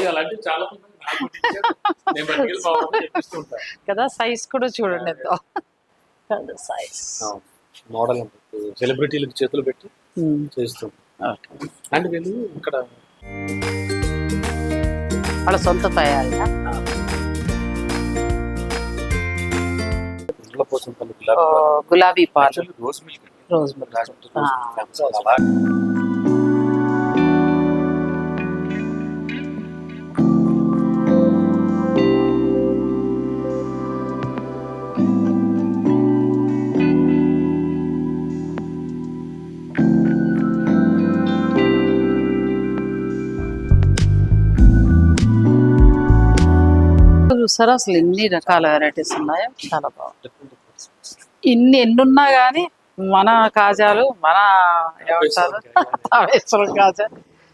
ఉంటాను. కదా సైజ్ కూడా చూడండి ఎంతో. కదా సైజ్ మోడల్ సెలబ్రిటీలకు చేతులు పెట్టి చేస్తూ అండ్ వీళ్ళు ఇక్కడ వాళ్ళ సొంత తయారీ గులాబీ పాలు. Rose milk rose milk. చూసారా అసలు ఎన్ని రకాల వెరైటీస్ ఉన్నాయో చాలా బాగుంది. ఇన్ని ఎన్నున్నా కానీ మన కాజాలు మన ఏమంటారు? తావేశ్వరం కాజా.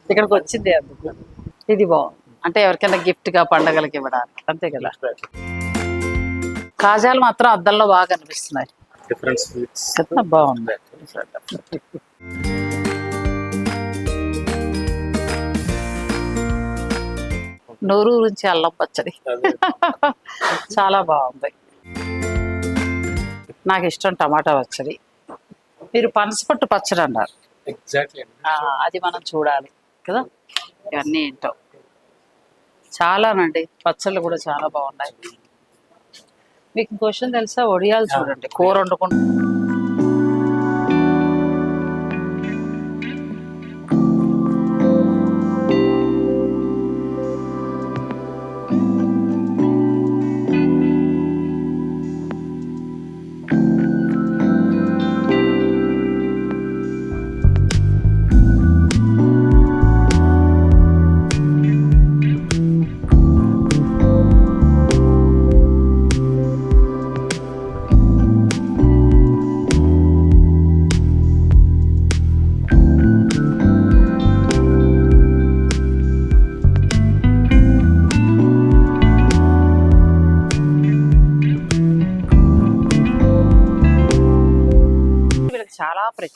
ఇక్కడికి వచ్చింది అందుకు. ఇది బాగుంది. అంటే ఎవరికైనా gift గా పండగలకి ఇవ్వడానికి. అంతే కదా? కాజాలు మాత్రం అద్దంలో బాగా కనిపిస్తున్నాయి. బాగుంది. నూరు నుంచి అల్లం పచ్చడి. చాలా బాగుంది. నాకు ఇష్టం టమాటా పచ్చడి. మీరు పనసపట్టు పచ్చడి అన్నారు. అది మనం చూడాలి కదా. ఇవన్నీ ఏంటో. చాలానండి. పచ్చళ్ళు కూడా చాలా బాగున్నాయి. మీకు క్వశ్చన్ తెలుసా? ఒడియాలు చూడండి. కూర వండుకుంటూ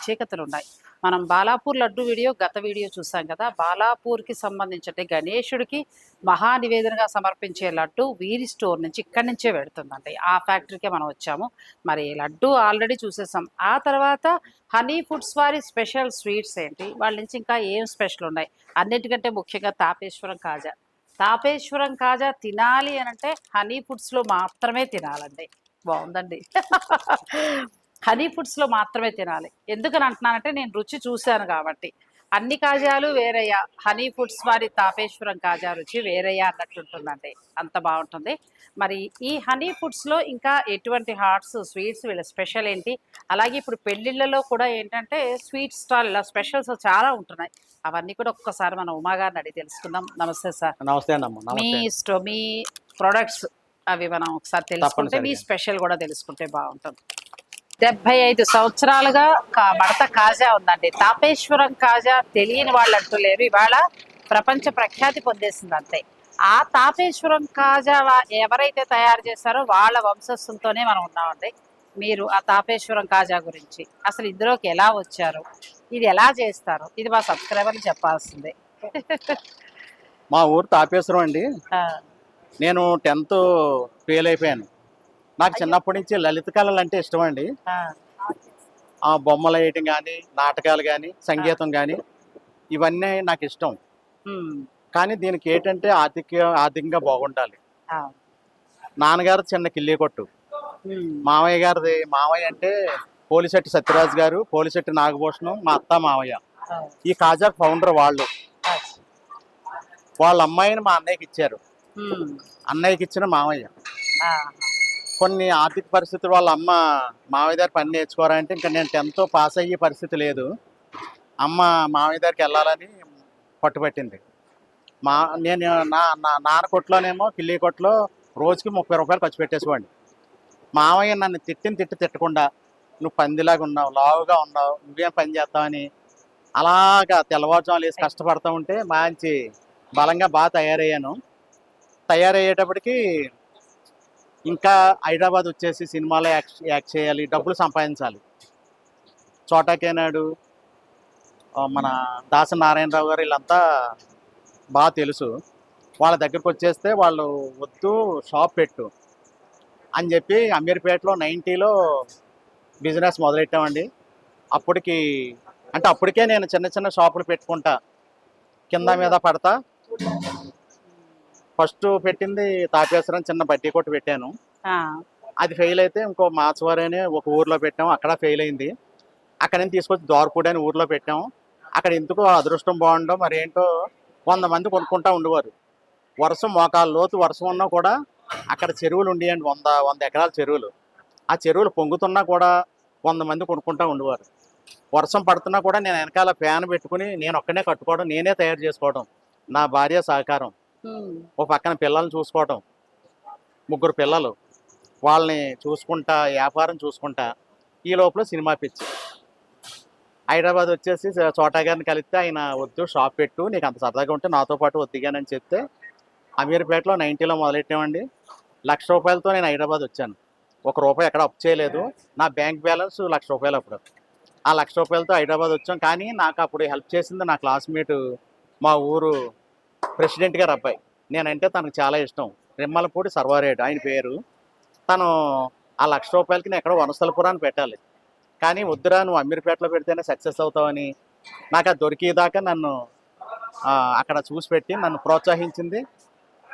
ప్రత్యేకతలు ఉన్నాయి మనం బాలాపూర్ లడ్డు వీడియో గత వీడియో చూసాం కదా. బాలాపూర్కి సంబంధించి గణేశుడికి మహా నివేదనగా సమర్పించే లడ్డు వీరి స్టోర్ నుంచి ఇక్కడి నుంచే పెడుతుందండి ఆ ఫ్యాక్టరీకే మనం వచ్చాము. మరి లడ్డు ఆల్రెడీ చూసేసాం. ఆ తర్వాత హనీ ఫుడ్స్ వారి స్పెషల్ స్వీట్స్ ఏంటి? వాళ్ళ నుంచి ఇంకా ఏం స్పెషల్ ఉన్నాయి? అన్నిటికంటే ముఖ్యంగా తాపేశ్వరం కాజా. తాపేశ్వరం కాజా తినాలి అని అంటే హనీ ఫుడ్స్లో మాత్రమే తినాలండి. బాగుందండి. హనీ ఫుడ్స్లో మాత్రమే తినాలి. ఎందుకని అంటున్నానంటే నేను రుచి చూశాను కాబట్టి. అన్ని కాజాలు వేరయ్యా. హనీ ఫుడ్స్ వారి తాపేశ్వరం కాజా రుచి వేరయ్యా అన్నట్టు ఉంటుందండి అంత బాగుంటుంది. మరి ఈ హనీ ఫుడ్స్లో ఇంకా ఎటువంటి హాట్స్ స్వీట్స్ వీళ్ళ స్పెషల్ ఏంటి? అలాగే ఇప్పుడు పెళ్ళిళ్ళలో కూడా ఏంటంటే స్వీట్ స్టాల్ స్పెషల్స్ చాలా ఉంటున్నాయి. అవన్నీ కూడా ఒక్కసారి మనం ఉమాగారిని అడిగి తెలుసుకుందాం. నమస్తే సార్. నమస్తే మీ స్టో మీ ప్రొడక్ట్స్ అవి మనం ఒకసారి తెలుసుకుంటే మీ. స్పెషల్ కూడా తెలుసుకుంటే బాగుంటుంది. డెబ్బై ఐదు సంవత్సరాలుగా కా- మడత కాజా ఉందండి. తాపేశ్వరం కాజా తెలియని వాళ్ళు అంటూ లేరు. ఇవాళ ప్రపంచ ప్రఖ్యాతి పొందేసింది అంతే ఆ తాపేశ్వరం కాజా ఎవరైతే తయారు చేశారో వాళ్ళ వంశస్థులతోనే మనం ఉన్నామండి. మీరు ఆ తాపేశ్వరం కాజా గురించి అసలు ఇందులోకి ఎలా వచ్చారు? ఇది ఎలా చేస్తారు? ఇది మా సబ్స్క్రైబర్లు చెప్పాల్సిందే. మా ఊరు తాపేశ్వరం అండి. నేను టెన్త్ ఫెయిల్ అయిపోయాను. నాకు చిన్నప్పటి నుంచి లలిత కళలు అంటే ఇష్టం అండి ఆ, బొమ్మలు వేయటం కానీ నాటకాలు కానీ సంగీతం కానీ ఇవన్నీ నాకు ఇష్టం. కానీ దీనికి ఏంటంటే ఆర్థిక ఆర్థికంగా బాగుండాలి. నాన్నగారు చిన్న కిల్లి కొట్టు. ఉమ్, మామయ్య గారిది మామయ్య అంటే పోలిశెట్టి సత్యరాజు గారు పోలిశెట్టి నాగభూషణం మా అత్త మామయ్య. ఆ, ఈ కాజా ఫౌండర్ వాళ్ళు. వాళ్ళ అమ్మాయిని మా అన్నయ్యకి ఇచ్చారు. అన్నయ్యకి ఇచ్చిన మామయ్య. ఆ, కొన్ని ఆర్థిక పరిస్థితులు వాళ్ళ అమ్మ మావయ్య దగ్గర పని నేర్చుకోవాలంటే ఇంకా నేను టెన్త్ పాస్ అయ్యే పరిస్థితి లేదు. అమ్మ మావయ్య దగ్గరికి వెళ్ళాలని పట్టుబట్టింది. మా నేను నా నా నాన్న కొట్లోనేమో పిల్లి కొట్లో రోజుకి ముప్పై రూపాయలు ఖర్చు పెట్టేసేవాడిని. మావయ్య నన్ను తిట్టిన తిట్టి తిట్టకుండా నువ్వు పందిలాగా ఉన్నావు లావుగా ఉన్నావు నువ్వేం పని చేస్తావని అలాగా తెల్లవారుజాములు వేసి కష్టపడుతూ ఉంటే మంచి బలంగా బాగా తయారయ్యాను. తయారయ్యేటప్పటికి ఇంకా హైదరాబాద్ వచ్చేసి సినిమాలో యాక్ట్ యాక్ట్ చేయాలి డబ్బులు సంపాదించాలి. చోటాకేనాడు మన దాస నారాయణరావు గారు వీళ్ళంతా బాగా తెలుసు. వాళ్ళ దగ్గరకు వచ్చేస్తే వాళ్ళు వద్దు షాప్ పెట్టు అని చెప్పి అమీర్పేటలో నైంటీలో బిజినెస్ మొదలెట్టామండి. అప్పటికి అంటే అప్పటికే నేను చిన్న చిన్న షాపులు పెట్టుకుంటా. కింద మీద పడతా. ఫస్ట్ పెట్టింది తాపేశ్వరం చిన్న బడ్డీ కొట్టు పెట్టాను. అది ఫెయిల్ అయితే ఇంకో మాచవరి అని ఒక ఊర్లో పెట్టాము అక్కడ ఫెయిల్ అయింది. అక్కడ నుంచి తీసుకొచ్చి దోరపూడి అని ఊర్లో పెట్టాము అక్కడ ఎందుకో అదృష్టం బాగుండో మరి ఏంటో వంద మంది కొనుక్కుంటా ఉండేవారు. వర్షం మోకాలు లోతు వర్షం ఉన్నా కూడా అక్కడ చెరువులు ఉండేయండి. వంద వంద ఎకరాల చెరువులు. ఆ చెరువులు పొంగుతున్నా కూడా వంద మంది కొనుక్కుంటా ఉండేవారు. వర్షం పడుతున్నా కూడా నేను వెనకాల ఫ్యాన్ పెట్టుకుని నేను ఒక్కనే కట్టుకోవడం నేనే తయారు చేసుకోవడం నా భార్య సహకారం. ఒక ఓ పక్కన పిల్లల్ని చూసుకోవటం. ముగ్గురు పిల్లలు. వాళ్ళని చూసుకుంటా వ్యాపారం చూసుకుంటా ఈ లోపల సినిమా పిచ్చి. హైదరాబాద్ వచ్చేసి చోటా గారిని కలిస్తే ఆయన వద్దు షాప్ పెట్టు నీకు అంత సరదాగా ఉంటే నాతో పాటు వద్దిగానని చెప్తే అమీర్పేటలో నైంటీలో మొదలెట్టామండి. లక్ష రూపాయలతో నేను హైదరాబాద్ వచ్చాను. ఒక రూపాయి ఎక్కడ అప్ చేయలేదు. నా బ్యాంక్ బ్యాలెన్స్ లక్ష రూపాయలు అప్పుడు. ఆ లక్ష రూపాయలతో హైదరాబాద్ వచ్చాం. కానీ నాకు అప్పుడు హెల్ప్ చేసింది నా క్లాస్మేట్ మా ఊరు ప్రెసిడెంట్ గారు అబ్బాయి. నేనంటే తనకు చాలా ఇష్టం. రిమ్మలపూడి సర్వారేడు ఆయన పేరు. తను ఆ లక్ష రూపాయలకి నేను ఎక్కడో వనస్థలపురాన్ని పెట్టాలి. కానీ వద్దురా నువ్వు అమీర్పేటలో పెడితేనే సక్సెస్ అవుతావని. నాకు అది దొరికేదాకా నన్ను అక్కడ చూసి పెట్టి నన్ను ప్రోత్సహించింది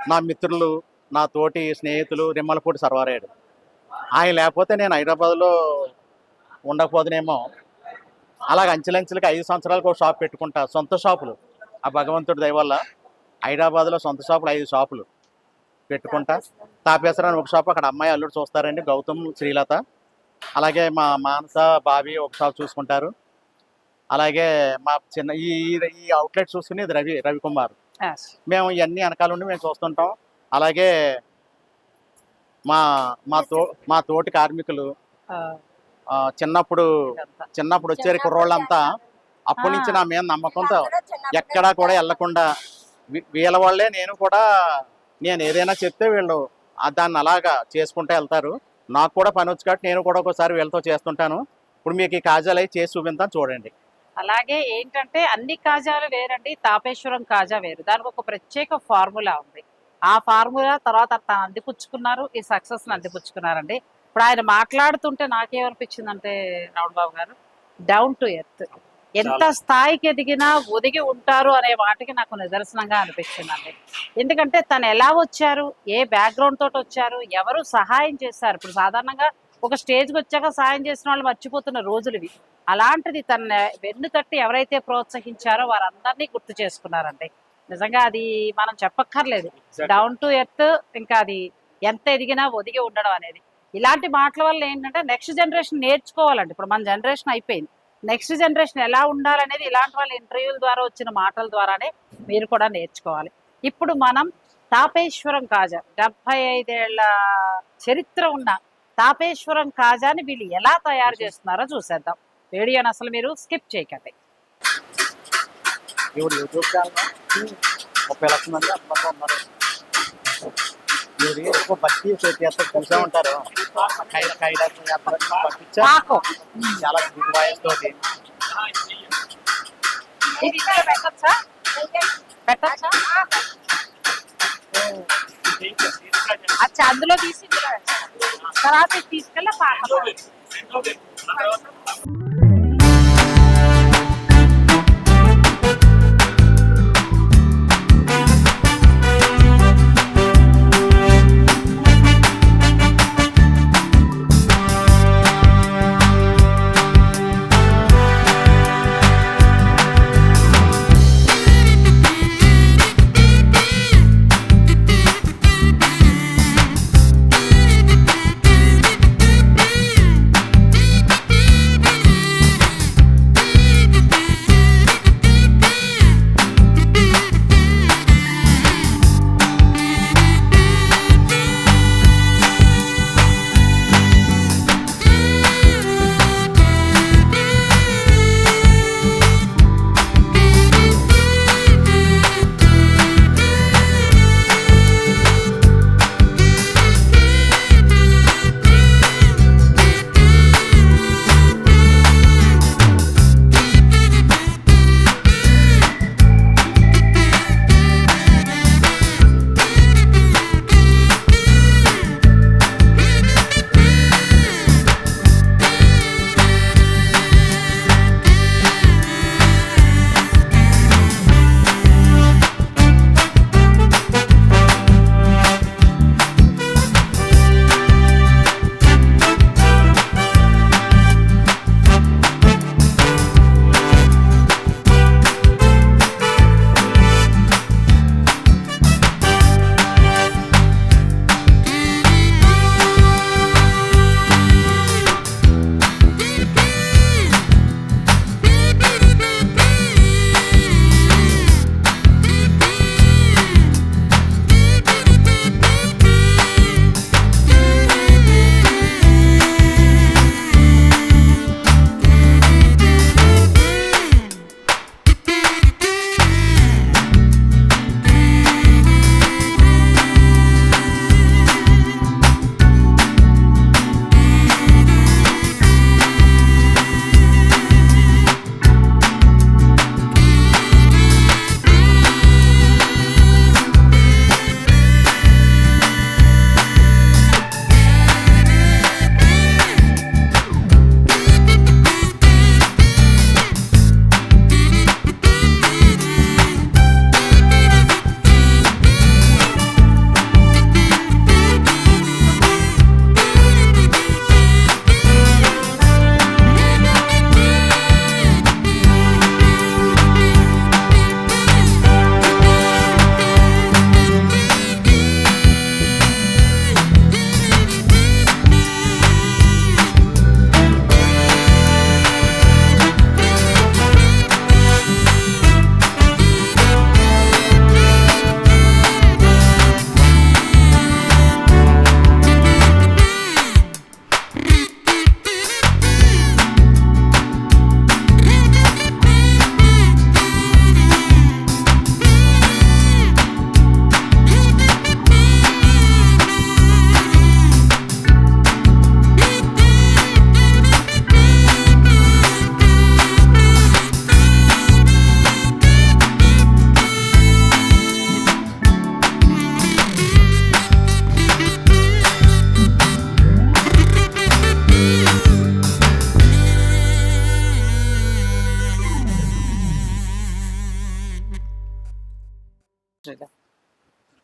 నా మిత్రులు నా తోటి స్నేహితులు రిమ్మలపూడి సర్వారాయుడు ఆయన లేకపోతే నేను హైదరాబాద్లో ఉండకపోదునేమో. అలాగ అంచెలంచెలకి ఐదు సంవత్సరాలకు ఒక షాప్ పెట్టుకుంటా. సొంత షాపులు. ఆ భగవంతుడి దయ వల్ల. హైదరాబాద్లో సొంత షాపులు ఐదు షాపులు పెట్టుకుంటా. తాపేశ్వరాన్ని ఒక షాప్ అక్కడ అమ్మాయి అల్లుడు చూస్తారండి గౌతమ్ శ్రీలత. అలాగే మా మానస బాబీ ఒక షాప్ చూసుకుంటారు. అలాగే మా చిన్న ఈ అవుట్లెట్ చూసుకునేది రవి రవికుమార్. మేము ఇవన్నీ వెనకాల ఉండి మేము చూస్తుంటాం. అలాగే మా మా తో మా తోటి కార్మికులు చిన్నప్పుడు. చిన్నప్పుడు వచ్చారు కుర్రోళ్ళంతా అప్పటి నుంచి నా మీద నమ్మకంతో ఎక్కడా కూడా వెళ్ళకుండా వీళ్ళ వాళ్ళే నేను కూడా నేను ఏదైనా చెప్తే వీళ్ళు దాన్ని అలాగా చేసుకుంటూ వెళ్తారు. నాకు కూడా పని వచ్చి కాబట్టి నేను కూడా ఒకసారి వీళ్ళతో చేస్తుంటాను. ఇప్పుడు మీకు ఈ కాజాలు అవి చేసి చూపిస్తాను చూడండి. అలాగే ఏంటంటే అన్ని కాజాలు వేరండి తాపేశ్వరం కాజా వేరు. దానికి ఒక ప్రత్యేక ఫార్ములా ఉంది. ఆ ఫార్ములా తర్వాత తను అందిపుచ్చుకున్నారు ఈ సక్సెస్ని అందిపుచ్చుకున్నారండి. ఇప్పుడు ఆయన మాట్లాడుతుంటే నాకేమనిపించిందంటే రావుడు బాబు గారు డౌన్ టు ఎర్త్. ఎంత స్థాయికి ఎదిగినా ఒదిగి ఉంటారు అనే వాటికి నాకు నిదర్శనంగా అనిపించిందండి. ఎందుకంటే తను ఎలా వచ్చారు ఏ బ్యాక్గ్రౌండ్ తోటి వచ్చారు ఎవరు సహాయం చేశారు. ఇప్పుడు సాధారణంగా ఒక స్టేజ్కి వచ్చాక సహాయం చేసిన వాళ్ళు మర్చిపోతున్న రోజులు ఇవి. అలాంటిది తన వెన్ను తట్టి ఎవరైతే ప్రోత్సహించారో వారందరినీ గుర్తు చేసుకున్నారండి. నిజంగా అది మనం చెప్పక్కర్లేదు. డౌన్ టు ఎర్త్ ఇంకా అది ఎంత ఎదిగినా ఒదిగి ఉండడం అనేది. ఇలాంటి మాటల వల్ల ఏంటంటే నెక్స్ట్ జనరేషన్ నేర్చుకోవాలండి. ఇప్పుడు మన జనరేషన్ అయిపోయింది. నెక్స్ట్ జనరేషన్ ఎలా ఉండాలనేది ఇలాంటి వాళ్ళ ఇంటర్వ్యూల ద్వారా వచ్చిన మాటల ద్వారానే మీరు కూడా నేర్చుకోవాలి. ఇప్పుడు మనం తాపేశ్వరం కాజా డెబ్బై ఐదేళ్ళ చరిత్ర ఉన్న తాపేశ్వరం కాజాని వీళ్ళు ఎలా తయారు చేస్తున్నారో చూసేద్దాం. వీడియోని అసలు మీరు స్కిప్ చేయకండి. ఇప్పుడు యూట్యూబ్ ఛానల్? ముప్పై లక్షల మంది ఉన్నారు. మీరు ఎక్కువ భక్తి చేస్తే చూసే ఉంటారు కైల కైలాసం యాత్ర పంపించా పాకం చాలా స్వీట్ వాయిస్ తోటి ఇది ఇందులో పెట్టచ్చా పెట్టచ్చా అచ్చా అందులో తీసి ఇందులో పెట్టాలి. తర్వాత ఇది తీసుకెళ్ళి పాకం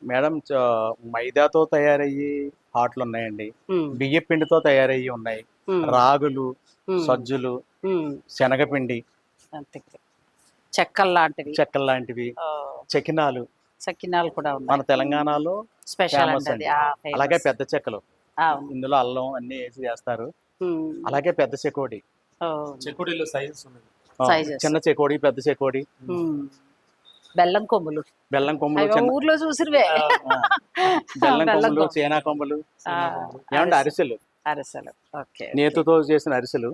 మేడం చ- మైదాతో తయారయ్యి హాట్లు ఉన్నాయండి బియ్య పిండితో తయారయ్యి ఉన్నాయి. రాగులు సజ్జులు శనగపిండి. చెక్కలు లాంటివి చెక్కలు లాంటివి చకినాలు. సకినాలు కూడా ఉన్నాయి. మన తెలంగాణలో స్పెషల్. అలాగే పెద్ద చెక్కలు. ఇందులో అల్లం అన్ని వేసి చేస్తారు. అలాగే పెద్ద చెకోడి. ఓ, చెక్కుడిలో సైజెస్. చిన్న చెకోడి పెద్ద చెకోడి. బెల్లం కొమ్ములు. బెల్లం కొమ్ములు ఊర్లో చూసిరువే. బెల్లం కొమ్ములు కొమ్ము. చేనా కొమ్ములు. ఏమంటే అరిసెలు. అరిసెలు? ఓకే నేతితో చేసిన అరిసెలు.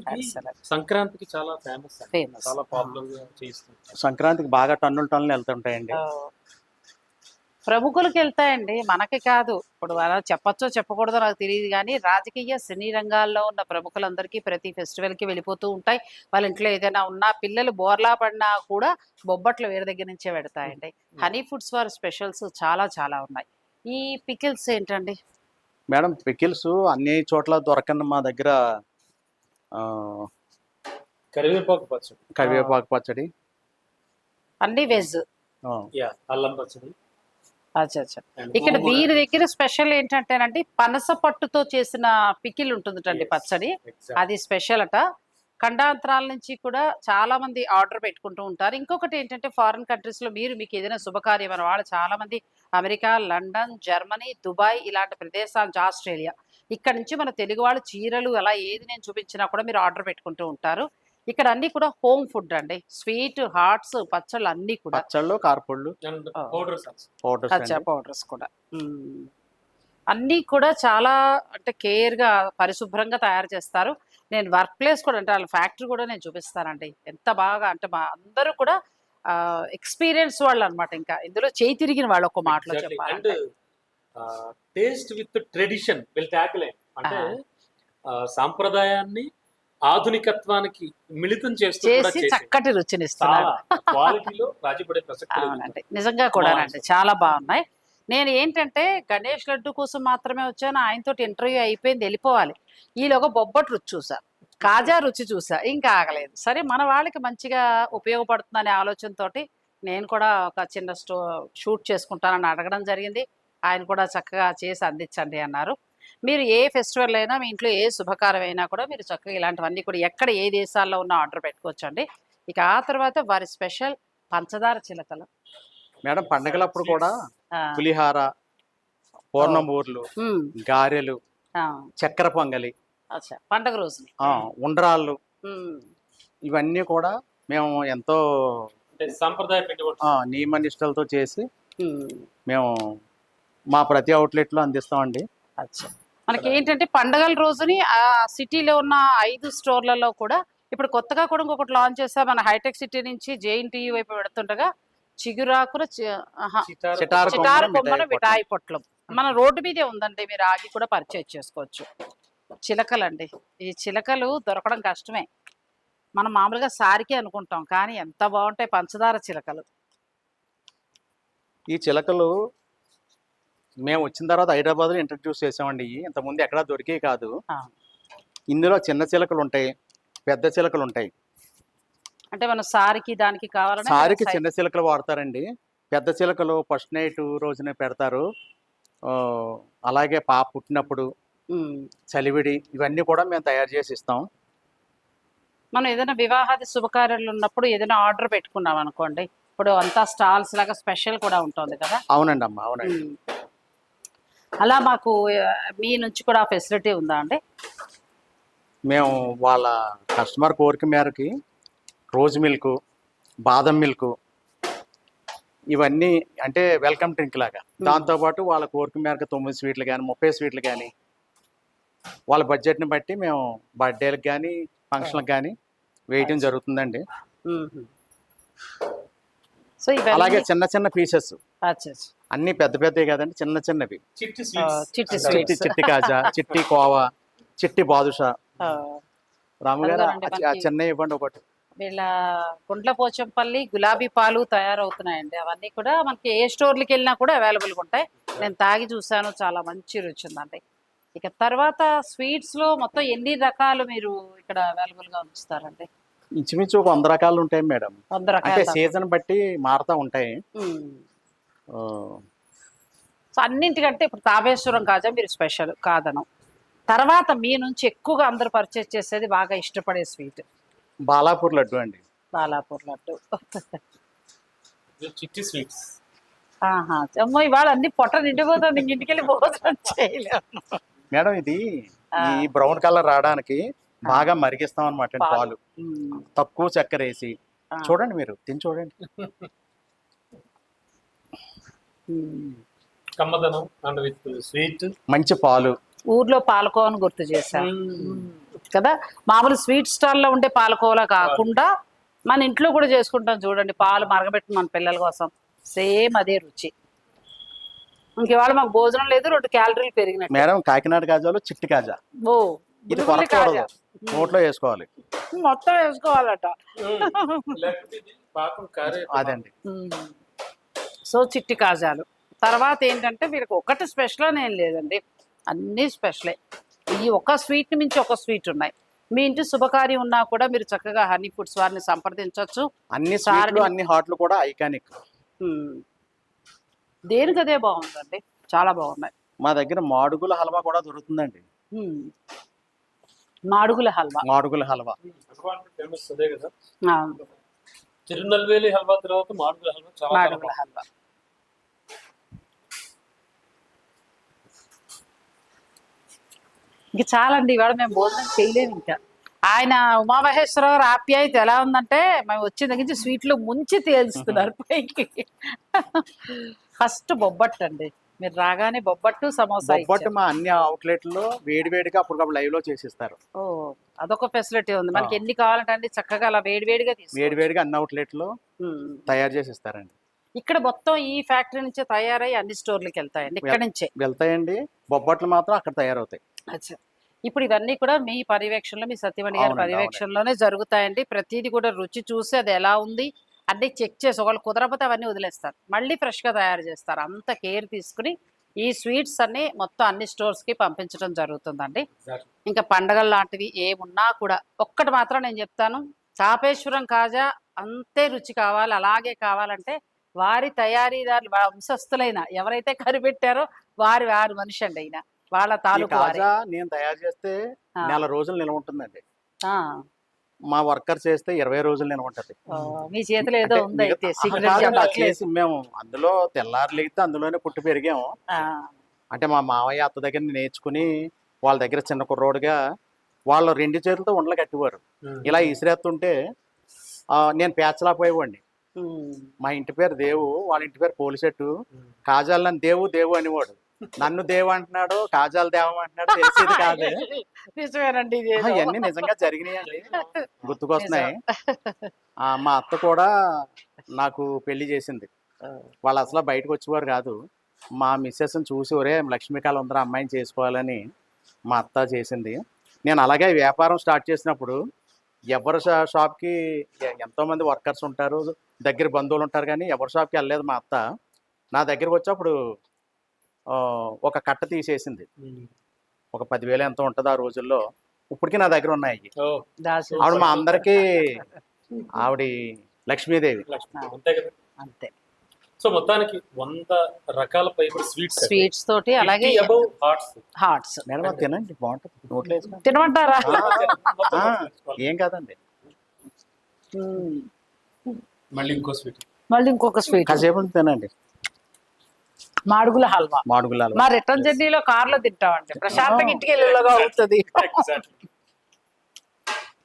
సంక్రాంతికి చాలా ఫేమస్ ఫేమస్ చాలా పాపులర్ సంక్రాంతికి బాగా టన్నులు టన్నులు వెళ్తుంటాయండి. ప్రముఖులకు వెళ్తాయండి మనకి కాదు. ఇప్పుడు అలా చెప్పచ్చో చెప్పకూడదో నాకు తెలియదు కానీ రాజకీయ సినీ రంగాల్లో ఉన్న ప్రముఖులందరికీ ప్రతి ఫెస్టివల్కి వెళ్ళిపోతూ ఉంటాయి. వాళ్ళ ఇంట్లో ఏదైనా ఉన్నా పిల్లలు బోర్లా పడినా కూడా బొబ్బట్లు వేరే దగ్గర నుంచే పెడతాయండి. హనీ ఫుడ్స్ వారి స్పెషల్స్ చాలా చాలా ఉన్నాయి. ఈ పికిల్స్ ఏంటండి? మేడం పికిల్స్ అన్ని చోట్ల దొరకని మా దగ్గర ఆ, కరివేపాకు పచ్చడి. కరివేపాకు పచ్చడి. అన్ని వెజ్. అల్లం పచ్చడి. అచ్చా అచ్చా and ఇక్కడ. వీరి దగ్గర స్పెషల్ ఏంటంటేనండి పనస పట్టుతో చేసిన పికిల్ ఉంటుందటండి Yes, పచ్చడి. అది స్పెషల్ అట. ఖండాంతరాల నుంచి కూడా చాలా మంది ఆర్డర్ పెట్టుకుంటూ ఉంటారు. ఇంకొకటి ఏంటంటే ఫారిన్ కంట్రీస్లో మీరు మీకు ఏదైనా శుభకార్యం మన వాళ్ళు చాలా మంది అమెరికా లండన్ జర్మనీ దుబాయ్ ఇలాంటి ప్రదేశాల ఆస్ట్రేలియా. ఇక్కడ నుంచి మన తెలుగు వాళ్ళు చీరలు అలా ఏది నేను చూపించినా కూడా మీరు ఆర్డర్ పెట్టుకుంటూ ఉంటారు. ఇక్కడ అన్ని కూడా హోమ్ ఫుడ్ అండి. స్వీట్ హాట్స్ పచ్చళ్ళు అన్ని కూడా. పచ్చళ్ళు కార్పొళ్ళు. పౌడర్స్ అచ్చా పౌడర్స్ కూడా. అన్నీ కూడా చాలా అంటే కేర్గా పరిశుభ్రంగా తయారు చేస్తారు. నేను వర్క్ ప్లేస్ కూడా అంటే వాళ్ళ ఫ్యాక్టరీ కూడా నేను చూపిస్తానండి. ఎంత బాగా అంటే మా అందరూ కూడా ఎక్స్పీరియన్స్ వాళ్ళు అనమాట ఇంకా. ఇందులో చేయి తిరిగిన వాళ్ళు ఒక మాటలో Exactly. And చెప్పాలంటే taste with tradition will tackle అంటే. ఆ, సాంప్రదాయాన్ని ఆధునికత్వానికి మిళితం చేస్తూ కూడా చేసి చక్కటి రుచిని ఇస్తున్నారు చాలా క్వాలిటీలో రాజీపడే ప్రసక్తి లేదు. అవునండి నిజంగా కూడానండి చాలా బాగున్నాయి. నేను ఏంటంటే గణేష్ లడ్డు కోసం మాత్రమే వచ్చాను. ఆయనతో ఇంటర్వ్యూ అయిపోయింది. వెళ్ళిపోవాలి. ఈలోగా బొబ్బట్ రుచి చూసా. కాజా రుచి చూసా. ఇంకా ఆగలేదు. సరే మన వాళ్ళకి మంచిగా ఉపయోగపడుతుందనే ఆలోచనతోటి నేను కూడా ఒక చిన్న స్టో షూట్ చేసుకుంటానని అడగడం జరిగింది. ఆయన కూడా చక్కగా చేసి అందించండి అన్నారు. మీరు ఏ ఫెస్టివల్ అయినా మీ ఇంట్లో ఏ శుభకారం అయినా కూడా మీరు చక్కగా ఇలాంటివన్నీ కూడా ఎక్కడ ఏ దేశాల్లో ఉన్న ఆర్డర్ పెట్టుకోవచ్చండి. ఇక ఆ తర్వాత వారి స్పెషల్ పంచదార చిలకలు. మేడం పండగలప్పుడు కూడా పులిహార పూర్ణమూర్లు గారెలు ఆ, చక్కెర పొంగలి. అచ్చా పండగ రోజుని ఆ, ఉండ్రాళ్ళు. ఇవన్నీ కూడా మేము ఎంతో సాంప్రదాయ నియమ నిష్టలతో చేసి మేము మా ప్రతి అవుట్లెట్లో అందిస్తామండి. అచ్చా. మనకి ఏంటంటే పండగల రోజుని ఆ సిటీలో ఉన్న ఐదు స్టోర్లలో కూడా ఇప్పుడు కొత్తగా కూడా ఇంకొకటి లాంచ్ చేస్తా మన హైటెక్ సిటీ నుంచి జేఎన్టీయూ వైపు పెడుతుండగా చిగురాకుల చిటారు కొమ్మన మిఠాయి మిఠాయి పొట్లం. మన రోడ్డు మీదే ఉందండి. మీరు ఆగి కూడా పర్చేజ్ చేసుకోవచ్చు. చిలకలండి. ఈ చిలకలు దొరకడం కష్టమే. మనం మామూలుగా సారికి అనుకుంటాం కానీ ఎంత బాగుంటాయి పంచదార చిలకలు. ఈ చిలకలు మేము వచ్చిన తర్వాత హైదరాబాద్లో ఇంట్రడ్యూస్ చేసామండి. ఇంతకుముందు ఎక్కడా దొరికేవి కాదు. ఇందులో చిన్న చిలకలు ఉంటాయి పెద్ద చిలకలు ఉంటాయి. అంటే మనం సారికి దానికి కావాలంటే సారికి చిన్న చిలకలు వాడతారండి. పెద్ద చిలకలు ఫస్ట్ నైట్ రోజునే పెడతారు. అలాగే పాప పుట్టినప్పుడు. చలివిడి ఇవన్నీ కూడా మేము తయారు చేసి ఇస్తాం. మనం ఏదైనా వివాహాది శుభకార్యాలు ఉన్నప్పుడు ఏదైనా ఆర్డర్ పెట్టుకున్నాం అనుకోండి ఇప్పుడు అంతా స్టాల్స్ లాగా స్పెషల్ కూడా ఉంటుంది కదా? అవునండి. అమ్మ అవునండి. అలా మాకు మీ నుంచి కూడా ఫెసిలిటీ ఉందా అండి? మేము వాళ్ళ కస్టమర్ కోరిక మేరకి రోజ్ మిల్క్ బాదం మిల్క్ ఇవన్నీ అంటే వెల్కమ్ డ్రింక్ లాగా. దాంతోపాటు వాళ్ళ కోరిక మేరకు తొమ్మిది స్వీట్లు కానీ ముప్పై స్వీట్లు కానీ వాళ్ళ బడ్జెట్ని బట్టి మేము బర్త్డేలకు కానీ ఫంక్షన్లకు కానీ వేయటం జరుగుతుందండి. సో అలాగే చిన్న చిన్న పీసెస్. అన్ని పెద్ద పెద్దవి కాదండి చిన్న చిన్నవి. చిట్టి చిట్టి. చిట్టి కాజా చిట్టి కోవా చిట్టి బాదుషా. ఆ, రాము గారు అదిగోనండి ఆ చి- ఆ మనకి- చిన్న ఇవ్వండి ఒకటి. వీళ్ళ గుండ్ల పోచంపల్లి గులాబీ పాలు తయారవుతున్నాయండి. అవన్నీ కూడా మనకి ఏ స్టోర్లకి వెళ్ళినా కూడా అవైలబుల్గా ఉంటాయి. నేను తాగి చూసాను చాలా మంచి రుచి ఉందండి. ఇక తర్వాత స్వీట్స్లో మొత్తం ఎన్ని రకాలు మీరు ఇక్కడ అవైలబుల్గా ఉంచుతారండి? ఇంచుమించు ఒక వంద రకాలు ఉంటాయి మేడం. అంటే రకాల సీజన్ బట్టి మారుతూ ఉంటాయి. సో అన్నింటికంటే ఇప్పుడు తాపేశ్వరం కాజా మీరు స్పెషల్ కాదనం. తర్వాత మీ నుంచి ఎక్కువగా అందరూ పర్చేస్ చేసేది బాగా ఇష్టపడే స్వీట్ బాలాపూర్ లడ్డు అండి. బాలాపూర్ లడ్డు. చిట్టి స్వీట్స్ ఆహా. అమ్మో ఇవాళ అన్ని పొట్ట నిండిపోతుంది ఇంక ఇంటికి వెళ్ళి భోజనం చేయలేము. మేడం ఇది. ఈ బ్రౌన్ కలర్ రావడానికి బాగా మరిగిస్తాం అనమాట పాలు. తక్కువ చక్కెర వేసి. చూడండి మీరు తిని చూడండి. మ్మ్. కమ్మదనం అండ్ విత్ స్వీట్. మంచి పాలు. ఊర్లో పాలకోవని గుర్తు చేశాను కదా? మామూలు స్వీట్ స్టాల్లో ఉండే పాలకోవలా కాకుండా మన ఇంట్లో కూడా చేసుకుంటాం చూడండి. పాలు మరగబెట్టి మన పిల్లల కోసం. సేమ్ అదే రుచి. ఇంక ఇవాళ మాకు భోజనం లేదు రెండు క్యాలరీలు పెరిగినట్టు. మేడం కాకినాడ కాజాలు చిట్టి కాజా ఓ. ఇది. కొనకూడదు నోట్లో వేసుకోవాలి. మొత్తం వేసుకోవాలట. అదండి. సో చిట్టి కాజాలు. తర్వాత ఏంటంటే వీళ్ళకి ఒకటి స్పెషల్ అని ఏం లేదండి. అన్నీ స్పెషలే ఈ ఒక స్వీట్ మించి ఒక స్వీట్ ఉన్నాయి. మీ ఇంటి శుభకార్యం ఉన్నా కూడా మీరు చక్కగా హనీ ఫుడ్స్ వారిని సంప్రదించవచ్చు. అన్ని స్వీట్లు అన్ని హాట్లు కూడా ఐకానిక్ దేనికి అదే బాగుందండి? చాలా బాగున్నాయి. మా దగ్గర మాడుగుల హల్వా కూడా దొరుకుతుందండి. మాడుగుల హల్వా. మాడుగుల హల్వా. తిరునల్వేలి హల్వా తర్వాత మాడుగుల హల్వా చాలా మాడుగుల హల్వా. ఇంక చాలండి ఇవాళ మేము భోజనం చేయలేము ఇంకా. ఆయన ఉమామహేశ్వరరావు ఆప్యాయత ఎలా ఉందంటే మేము వచ్చిన దగ్గర నుంచి స్వీట్లు ముంచి తేల్చుతున్నారు పైకి. ఫస్ట్ బొబ్బట్టు అండి. మీరు రాగానే బొబ్బట్టు సమోసా బొబ్బట్టు. మా అన్ని అవుట్లెట్లో వేడి వేడిగా అప్పటికప్పుడు లైవ్లో చేసిస్తారు. ఓ అదొక ఫెసిలిటీ ఉంది. మనకి. ఎన్ని కావాలంటే అన్ని చక్కగా అలా వేడి వేడిగా వేడి తీసుకోవచ్చు. వేడిగా అన్ని అవుట్లెట్లో ఉమ్. తయారు చేసి ఇస్తారండి ఇక్కడ మొత్తం ఈ ఫ్యాక్టరీ నుంచే తయారై అన్ని స్టోర్లకు వెళ్తాయండి. ఇక్కడ నుంచే. వెళ్తాయండి. బొబ్బట్లు మాత్రం అక్కడ తయారవుతాయి. అచ్చా. ఇప్పుడు ఇవన్నీ కూడా మీ పర్యవేక్షణలో మీ సత్యమణి గారి పర్యవేక్షణలోనే జరుగుతాయండి. ప్రతిదీ కూడా రుచి చూసి అది ఎలా ఉంది అన్ని చెక్ చేసి ఒకళ్ళు కుదరకపోతే అవన్నీ వదిలేస్తారు. మళ్ళీ ఫ్రెష్గా తయారు చేస్తారు. అంత కేర్ తీసుకుని ఈ స్వీట్స్ అన్ని మొత్తం అన్ని స్టోర్స్కి పంపించడం జరుగుతుందండి. ఇంకా పండగలు లాంటివి ఏమున్నా కూడా ఒక్కటి మాత్రం నేను చెప్తాను. చాపేశ్వరం కాజా అంతే రుచి కావాలి అలాగే కావాలంటే వారి తయారీదారులు వంశస్థులైన ఎవరైతే కనిపెట్టారో వారి వారి మనిషి అండి అయినా వాళ్ళ తాలూకు నేను తయారు చేస్తే. నెల రోజులు నిల్వ ఉంటుందండి. ఆ, మా వర్కర్ చేస్తే ఇరవై రోజులు నిల్వ ఉంటది మీ చేతిలో ఏదో ఉంది అయితే చేసి మేము అందులో తెల్లారు లేగితే అందులోనే పుట్టి పెరిగాము. అంటే మా మావయ్య అత్త దగ్గర నేర్చుకుని వాళ్ళ దగ్గర చిన్న కుర్రోడుగా వాళ్ళు రెండు చేతులతో ఉండలు కట్టేవారు. ఇలా ఇసిరేస్తుంటే ఆ, నేను పేర్చలేకపోయేవాడిని ఉమ్. మా ఇంటి పేరు దేవు వాళ్ళ ఇంటి పేరు పోలిసెట్టు. కాజాలు నన్ను దేవు దేవు అనేవాడు. నన్ను దేవు అంటున్నాడు కాజాలు దేవం అంటున్నాడు తెలిసేది కాదు. నిజమేనండి. ఇవన్నీ నిజంగా జరిగినాయండి. గుర్తుకొస్తున్నాయి. ఆ, మా అత్త కూడా నాకు పెళ్ళి చేసింది. వాళ్ళు అసలు బయటకు వచ్చేవారు కాదు. మా మిస్సెస్ని చూసి ఒరే లక్ష్మీకాలం అందరూ అమ్మాయిని చేసుకోవాలని మా అత్త చేసింది. నేను అలాగే వ్యాపారం స్టార్ట్ చేసినప్పుడు ఎవరి షాప్కి ఎంతోమంది వర్కర్స్ ఉంటారు దగ్గర బంధువులు ఉంటారు కానీ ఎవరి షాప్కి వెళ్ళలేదు మా అత్త. నా దగ్గరికి వచ్చి ఆ, ఒక కట్ట తీసేసింది. ఒక పదివేలు ఎంత ఉంటుంది ఆ రోజుల్లో. ఇప్పటికీ నా దగ్గర ఉన్నాయి. ఆవిడ మా అందరికీ ఆవిడ లక్ష్మీదేవి. లక్ష్మి. అంతే కదా? అంతే. సో మొత్తానికి వంద రకాల స్వీట్స్ స్వీట్స్ తోటి అలాగే హార్ట్స్ హార్ట్స్. మేడం తినండి బాగుంటుంది. నోట్లో. తినమంటారా? ఏం కాదండి. మళ్ళీ ఇంకో స్వీట్. మళ్ళీ ఇంకొక స్వీట్. కాసేపు తినండి. మాడుగుల హల్వా. మాడుగులాలు మా రిటర్న్ జర్నీలో కార్లో తింటామండి. ప్రశాంతంగా ఇంటికి వెళ్ళేలాగా అవుతుంది.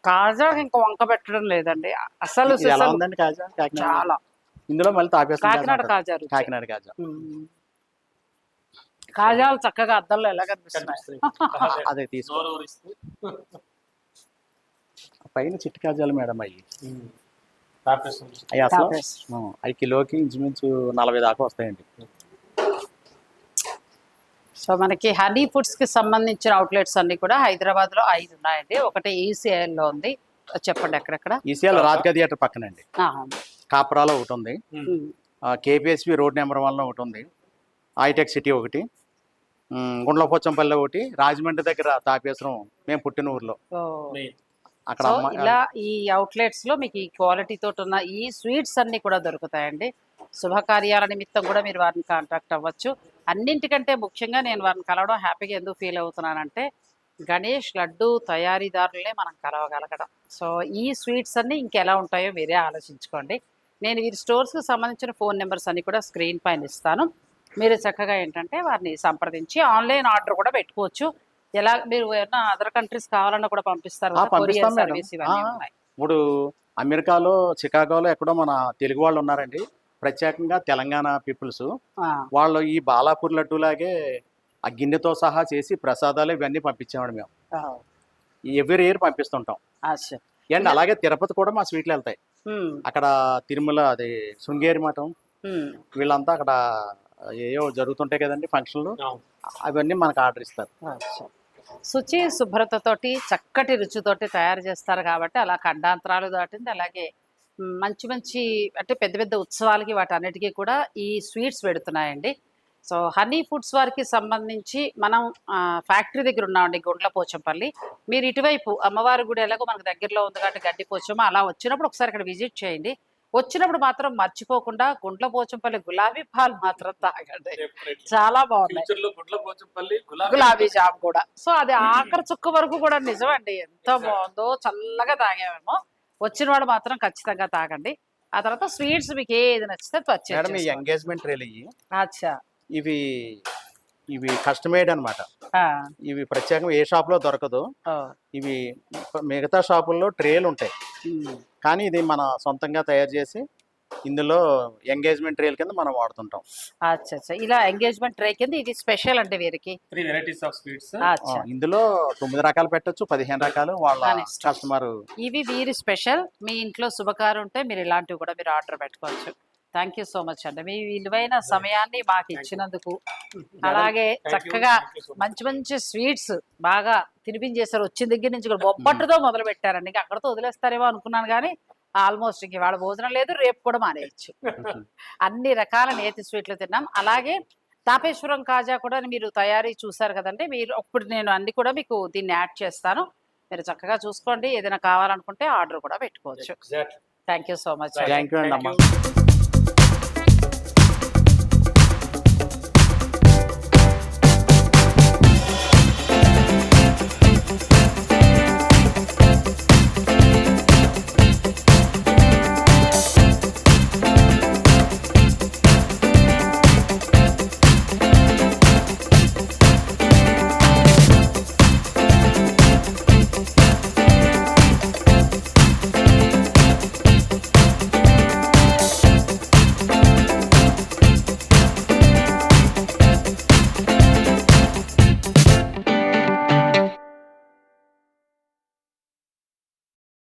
కాజా ఇంకా వంక పెట్టడం లేదండి. అసలు ఎలా ఉందండి కాజా? కాకినాడ? చాలా. ఇందులో మళ్ళీ కాకినాడ కాజా. కాకినాడ కాజా. కాజాలు చక్కగా అద్దంలో ఎలా కనిపిస్తున్నాయి? అదే తీసుకో. పైన చిట్టి కాజాలు మేడం అయ్యి. అవి అసలు? అవి కిలోకి ఇంచుమించు నలభై దాకా వస్తాయండి. సో మనకి హనీ ఫుడ్స్కి సంబంధించిన అవుట్లెట్స్ అన్ని కూడా హైదరాబాద్లో ఐదు ఉన్నాయండి. ఒకటి ఈసీఐఎల్లో ఉంది చెప్పండి ఎక్కడెక్కడ? ఈసీఎల్ రాధికా థియేటర్ పక్కనండి. కాపురాలో ఒకటి ఉంది. ఉమ్. కేపీఎస్పి రోడ్ నెంబర్ వన్లో ఒకటి ఉంది. హైటెక్ సిటీ ఒకటి. గుండ్లపోచంపల్లి ఒకటి. రాజమండ్రి దగ్గర తాపేశ్వరం మేము పుట్టిన ఊర్లో. అక్కడ ఇలా ఈ అవుట్లెట్స్లో మీకు ఈ క్వాలిటీ తోటి ఉన్న ఈ స్వీట్స్ అన్ని కూడా దొరుకుతాయండి. శుభకార్యాల నిమిత్తం కూడా మీరు వారిని కాంటాక్ట్ అవ్వచ్చు. అన్నింటికంటే ముఖ్యంగా నేను వారిని కలవడం హ్యాపీగా ఎందుకు ఫీల్ అవుతున్నానంటే గణేష్ లడ్డు తయారీదారులనే మనం కలవగలగడం. సో ఈ స్వీట్స్ అన్నీ ఇంకెలా ఉంటాయో మీరే ఆలోచించుకోండి. నేను వీరి స్టోర్స్కి సంబంధించిన ఫోన్ నెంబర్స్ అన్ని కూడా స్క్రీన్ పైన ఇస్తాను. మీరు చక్కగా ఏంటంటే వారిని సంప్రదించి ఆన్లైన్ ఆర్డర్ కూడా పెట్టుకోవచ్చు. ఎలా మీరు ఏమన్నా అదర్ కంట్రీస్ కావాలన్నా కూడా పంపిస్తారు కొరియర్. సర్వీస్ ఇవన్నీ. ఉన్నాయి. ఇప్పుడు అమెరికాలో చికాగోలో ఎక్కడో మన తెలుగు వాళ్ళు ఉన్నారండి. ప్రత్యేకంగా తెలంగాణ పీపుల్స్ వాళ్ళు ఈ బాలాపూర్ లడ్డూలాగే ఆ గిన్నెతో సహా చేసి ప్రసాదాలు ఇవన్నీ పంపించామండి మేము. ఆ, ఎవ్రీ ఇయర్ పంపిస్తుంటాం. అచ్చా. అండ్ అలాగే తిరుపతి కూడా మా స్వీట్లు వెళ్తాయి. అక్కడ తిరుమల అది శృంగేరి మఠం. వీళ్ళంతా అక్కడ ఏవో జరుగుతుంటాయి కదండి ఫంక్షన్లు. అవన్నీ మనకు ఆర్డర్ ఇస్తారు. అచ్చా. శుచి శుభ్రతతోటి చక్కటి రుచితోటి తయారు చేస్తారు కాబట్టి అలా ఖండాంతరాలు దాటింది. అలాగే మంచి మంచి అంటే పెద్ద పెద్ద ఉత్సవాలకి వాటి అన్నిటికీ కూడా ఈ స్వీట్స్ పెడుతున్నాయండి. సో హనీ ఫుడ్స్ వారికి సంబంధించి మనం ఫ్యాక్టరీ దగ్గర ఉన్నామండి గుండ్ల పోచంపల్లి. మీరు ఇటువైపు అమ్మవారి గుడి ఎలాగో మనకు దగ్గరలో ఉంది కాబట్టి గడ్డి పోచమ్మ అలా వచ్చినప్పుడు ఒకసారి ఇక్కడ విజిట్ చేయండి. వచ్చినప్పుడు మాత్రం మర్చిపోకుండా గుండ్ల పోచంపల్లి గులాబీ పాలు మాత్రం తాగండి. చాలా పోచంపల్లి గులాబీ గులాబీ జామ్ కూడా. సో అది ఆఖరి చుక్క వరకు కూడా నిజమండి. ఎంత బాగుందో చల్లగా తాగామేమో. వచ్చిన వాడు మాత్రం ఖచ్చితంగా తాగండి. ఆ తర్వాత స్వీట్స్ మీకు ఏది నచ్చితే మేడం ఈ. ఎంగేజ్మెంట్ రేలు ఇవి అచ్చా. ఇవి ఇవి కస్టమైడ్ అన్నమాట. ఆ, ఇవి ప్రత్యేకంగా ఏ షాప్లో దొరకదు. ఓ, ఇవి మిగతా షాపుల్లో ట్రేలు ఉంటాయి. కానీ ఇది మన సొంతంగా తయారు చేసి ఇందులో ఎంగేజ్మెంట్ రేల్ కింద మనం వాడుతుంటాం. అచ్చా అచ్చా ఇలా ఎంగేజ్మెంట్ ట్రై కింద ఇది స్పెషల్ అంటే వీరికి. Three varieties of sweets. ఇందులో తొమ్మిది రకాలు పెట్టొచ్చు పదిహేను రకాలు వాళ్ళ. కస్టమర్. ఇవి వీరి స్పెషల్. మీ ఇంట్లో శుభకార్యం ఉంటే మీరు ఇలాంటివి కూడా మీరు ఆర్డర్ పెట్టుకోవచ్చు. థ్యాంక్ యూ సో మచ్ అండి. మీ విలువైన సమయాన్ని మాకు ఇచ్చినందుకు అలాగే చక్కగా మంచి మంచి స్వీట్స్ బాగా తినిపించేశారు. వచ్చిన దగ్గర నుంచి కూడా బొబ్బట్టుతో మొదలు పెట్టారండి ఇంకా అక్కడతో వదిలేస్తారేమో అనుకున్నాను కానీ ఆల్మోస్ట్ ఇంక ఇవాళ భోజనం లేదు రేపు కూడా మానేయచ్చు. అన్ని రకాల నేతి స్వీట్లు తిన్నాం. అలాగే తాపేశ్వరం కాజా కూడా మీరు తయారీ చూసారు కదండి మీరు ఇప్పుడు నేను అన్ని కూడా మీకు దీన్ని యాడ్ చేస్తాను. మీరు చక్కగా చూసుకోండి ఏదైనా కావాలనుకుంటే ఆర్డర్ కూడా పెట్టుకోవచ్చు. థ్యాంక్ యూ సో మచ్ అండి అమ్మా.